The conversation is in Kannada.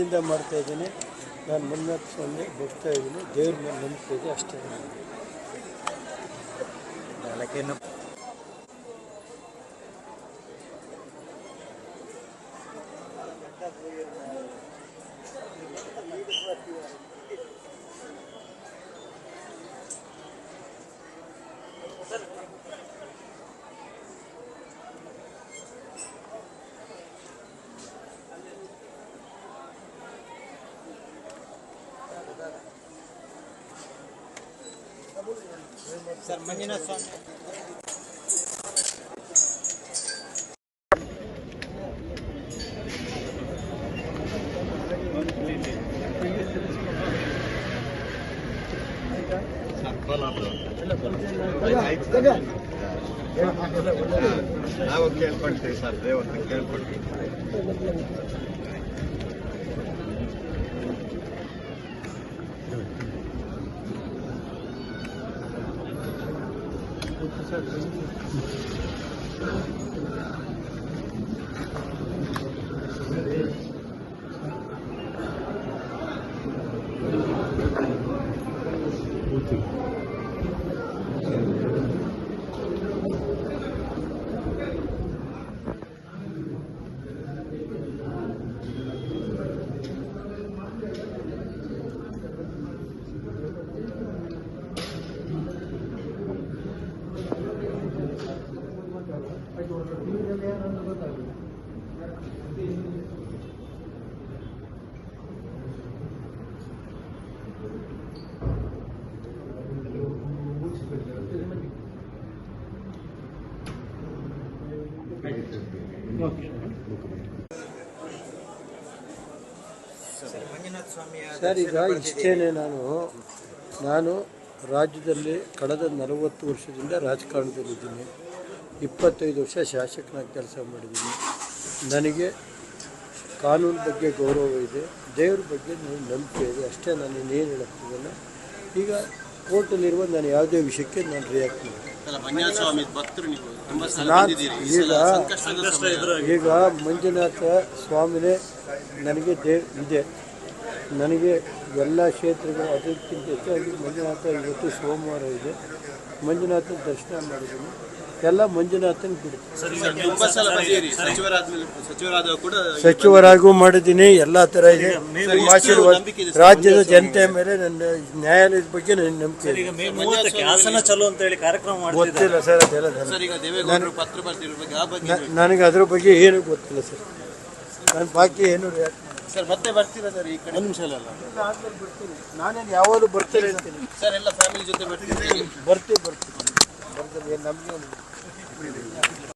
ಶ್ರದ್ಧೆಯಿಂದ ಮಾಡ್ತಾ ಇದ್ದೀನಿ. ನಾನು ಮಂಜುನಾಥ ಸ್ವಾಮಿ ಬರ್ತಾ ಇದ್ದೀನಿ. ದೇವ್ರ ಮೇಲೆ ನಂಬಿಕೆ ಇದೆ ಅಷ್ಟೇ. ಸರ್ ಮಂಜುನಾಥ ಸ್ವಾಮಿ ನಾವು ಕೇಳ್ಕೊಳ್ತೀವಿ ಸರ್ ದೇವರನ್ನ ಕೇಳ್ಕೊಳ್ತೀವಿ ಸರ್ ಮಂಜುನಾಥ ಸರ್, ಈಗ ಇಷ್ಟೇನೆ ನಾನು ನಾನು ರಾಜ್ಯದಲ್ಲಿ ಕಳೆದ ನಲವತ್ತು ವರ್ಷದಿಂದ ರಾಜಕಾರಣದಲ್ಲಿದ್ದೀನಿ. ಇಪ್ಪತ್ತೈದು ವರ್ಷ ಶಾಸಕನಾಗಿ ಕೆಲಸ ಮಾಡಿದ್ದೀನಿ. ನನಗೆ ಕಾನೂನು ಬಗ್ಗೆ ಗೌರವ ಇದೆ ದೇವ್ರ ಬಗ್ಗೆ ನನಗೆ ನಂಬಿಕೆ ಇದೆ ಅಷ್ಟೇ ನಾನು ಇನ್ನೇನು ಹೇಳಕ್ತಿದ್ದಲ್ಲ ಈಗ ಕೋರ್ಟಲ್ಲಿರುವ ನಾನು ಯಾವುದೇ ವಿಷಯಕ್ಕೆ ನಾನು ರಿಯಾಕ್ಟ್ ಮಾಡಿ ಈಗ ಈಗ ಮಂಜುನಾಥ ಸ್ವಾಮಿನೇ ನನಗೆ ದೇವ್ ಇದೆ. ನನಗೆ ಎಲ್ಲ ಕ್ಷೇತ್ರಗಳು ಅದಕ್ಕಿಂತ ಹೆಚ್ಚಾಗಿ ಮಂಜುನಾಥ ಇವತ್ತು ಸೋಮವಾರ ಇದೆ. ಮಂಜುನಾಥ ದರ್ಶನ ಮಾಡಿದ್ದೀನಿ. ಎಲ್ಲ ಮಂಜುನಾಥನ್ ಕೂಡ ಸಚಿವರಾಗೂ ಮಾಡಿದ್ದೀನಿ ಎಲ್ಲ ಥರ ಇದೆ. ಆಶೀರ್ವಾದ ರಾಜ್ಯದ ಜನತೆ ಮೇಲೆ ನನ್ನ ನ್ಯಾಯಾಲಯದ ಬಗ್ಗೆ ನನ್ನ ನಂಬಿಕೆ ಹಾಸನ ಚಲೋ ಅಂತ ಹೇಳಿ ಕಾರ್ಯಕ್ರಮ ಮಾಡ್ತಿದ್ದಾರೆ. ಗೊತ್ತಿಲ್ಲ ಸರ್ ಅದೆಲ್ಲ ನನಗೆ. ಸರ್ ಈಗ ದೇವೇಗೌಡರು ಪತ್ರ ಬರ್ತಿರೋ ಬಗ್ಗೆ ಆ ಬಗ್ಗೆ ನನಗೆ ಅದ್ರ ಬಗ್ಗೆ ಏನು ಗೊತ್ತಿಲ್ಲ ಸರ್. ನನ್ನ ಬಾಕಿ ಏನು ಸರ್ ಮತ್ತೆ ಬರ್ತೀರಾ ಸರ್ ಈ ಕಡೆ? ಒಂದು ನಿಮಿಷ ಅಲ್ಲ ಬರ್ತೀನಿ. ನಾನೇನು ಯಾವಾಗಲೂ ಬರ್ತೀನಿ ಅಂತೀನಿ ಸರ್ ಎಲ್ಲ ಫ್ಯಾಮಿಲಿ ಜೊತೆ ಬರ್ತೀರಿ? ಬರ್ತೀವಿ ಬರ್ತೀವಿ. ಬರ್ತೀನಿ Это, блин, объем.